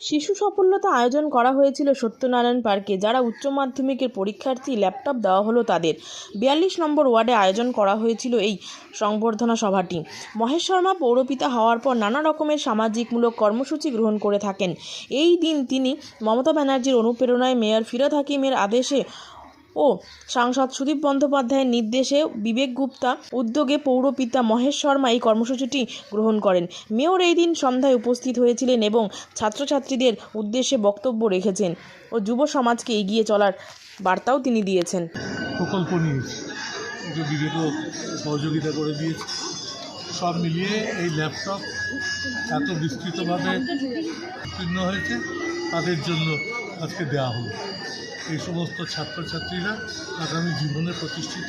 শিশু সফলতা আয়োজন করা হয়েছিল সত্যনারায়ণ পার্কে, যারা উচ্চ মাধ্যমিকের পরীক্ষার্থী ল্যাপটপ দেওয়া হলো তাদের। বিয়াল্লিশ নম্বর ওয়ার্ডে আয়োজন করা হয়েছিল এই সংবর্ধনা সভাটি। মহেশ শর্মা পৌরপিতা হওয়ার পর নানা রকমের সামাজিকমূলক কর্মসূচি গ্রহণ করে থাকেন। এই দিন তিনি মমতা ব্যানার্জির অনুপ্রেরণায় মেয়র ফিরোদ হাকিমের আদেশে ও সাংসদ সুদীপ বন্দ্যোপাধ্যায়ের নির্দেশে বিবেক গুপ্তা উদ্যোগে পৌরপিতা মহেশ শর্মা এই কর্মসূচিটি গ্রহণ করেন। মেয়র এই দিন সন্ধ্যায় উপস্থিত হয়েছিলেন এবং ছাত্রছাত্রীদের উদ্দেশ্যে বক্তব্য রেখেছেন ও যুব সমাজকে এগিয়ে চলার বার্তাও তিনি দিয়েছেন। প্রকল্প ওকে বিবেকও সহযোগিতা করে দিয়েছে, সব মিলিয়ে এই ল্যাপটপ এত বিস্তৃতভাবে উত্তীর্ণ হয়েছে, তাদের জন্য আজকে দেওয়া হলো। এই সমস্ত ছাত্রছাত্রীরা আগামী জীবনে প্রতিষ্ঠিত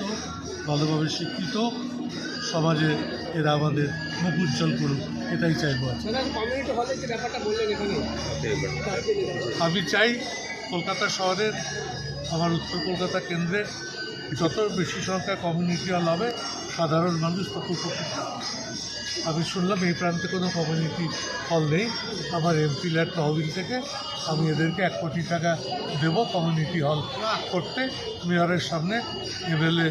ভালোভাবে শিক্ষিত সমাজে এরা আমাদের মুখ উজ্জ্বল করুক এটাই চাইব আজকে। কমিউনিটি হলে যে ব্যাপারটা বললেন এখানে। আমি চাই কলকাতা শহরের আমার উত্তর কলকাতা কেন্দ্রে যত বেশি সংখ্যা কমিউনিটি হল হবে সাধারণ মানুষ তত উপকৃত। আমি শুনলাম এই প্রান্তে কোনো কমিউনিটি হল নেই। আমার এমপি ল্যাড তহবিল থেকে আমি এদেরকে এক কোটি টাকা দেব কমিউনিটি হল করতে। মেয়রের সামনে এমএলএ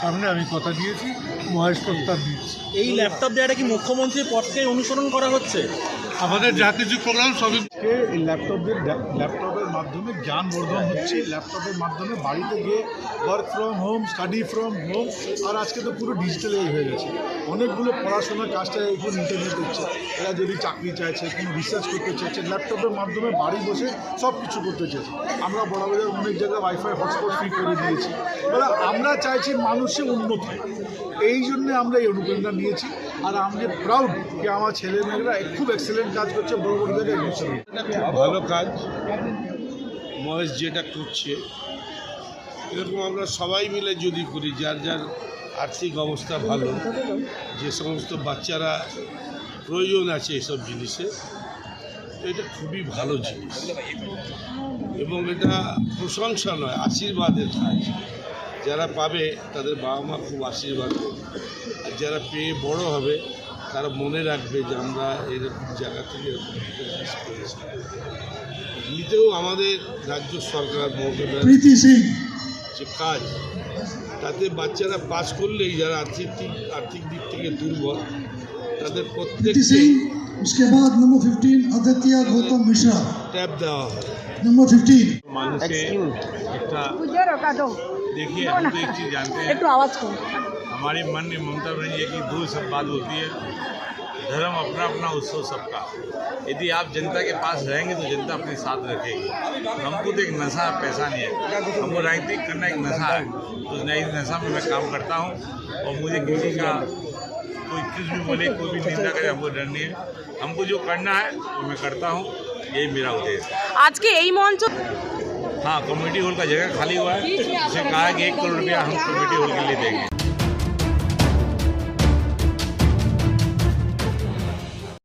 সামনে আমি কথা দিয়েছি মহেশ প্রস্তাব দিয়েছি। এই ল্যাপটপ দেওয়াটা কি মুখ্যমন্ত্রীর পথকে অনুসরণ করা হচ্ছে? আমাদের যা কিছু প্রোগ্রাম সবই আজকে এই ল্যাপটপের ল্যাপটপের মাধ্যমে জ্ঞান বর্ধন হচ্ছে, ল্যাপটপের মাধ্যমে বাড়িতে গিয়ে work from home study from home আর আজকে তো পুরো ডিজিটাল হয়ে গেছে। অনেকগুলো পড়াশোনার কাজটা এখন ইন্টারনেট হচ্ছে। এরা যদি চাকরি চাইছে, কোনো রিসার্চ করতে চাইছে, ল্যাপটপের মাধ্যমে বাড়ি বসে সব কিছু করতে চাইছে। আমরা বড়বাজার অনেক জায়গায় ওয়াইফাই হটস্পট ফ্রি করে দিয়েছি। এবার আমরা চাইছি মানুষের উন্নতি এই জন্য আমরা এই অনুপ্রেরণা নিয়েছি। আর আমি প্রাউড যে আমার ছেলেমেয়েরা খুব এক্সেলেন্ট কাজ করছে, বড় বড় জায়গায় ভালো কাজ। মহেশ যেটা করছে, এরকম আমরা সবাই মিলে যদি করি, যার যার আর্থিক অবস্থা ভালো, যে সমস্ত বাচ্চারা প্রয়োজন আছে এসব জিনিসে, এটা খুবই ভালো জিনিস। এবং এটা প্রশংসা নয়, আশীর্বাদের কাজ। যারা পাবে, তাদের বাবা মা খুব আশীর্বাদ করবে। আর যারা পেয়ে বড় হবে তারা মনে রাখবে যে আমরা এরকম জায়গা থেকে এরকম একটা জিনিস পেয়েছি এমনিতেও আমাদের রাজ্য সরকার মমতা ব্যানার্জি যে কাজ তাতে বাচ্চারা পাস করলেই যারা আর্থিক দিক আর্থিক দিক থেকে দুর্বল তাদের नीति প্রত্যেককে सिंह उसके बाद नंबर 15 आदित्य गौतम मिश्रा ট্যাব দেওয়া হয় नंबर 15 মানুষে একটা देखिए हम तो एक चीज़ जानते हैं একটু আওয়াজ করুন हमारे मन में ममता बनर्जी की दो सब बात होती है धर्म अपना अपना उत्सव सबका यदि आप जनता के पास रहेंगे तो जनता अपने साथ रखेगी हमको तो एक नशा पैसा नहीं है हमको राजनीतिक करना एक नशा है तो नई नशा में मैं काम करता हूँ और मुझे किसी का कोई कुछ भी बोले कोई भी निंदा करे हमको डर नहीं है हमको जो करना है वो मैं करता हूँ यही मेरा उद्देश्य है আজকে এই মঞ্চ हाँ कम्युनिटी हॉल का जगह खाली हुआ है। उसे कहा कि एक करोड़ रुपया हम कम्युनिटी हॉल के लिए देंगे।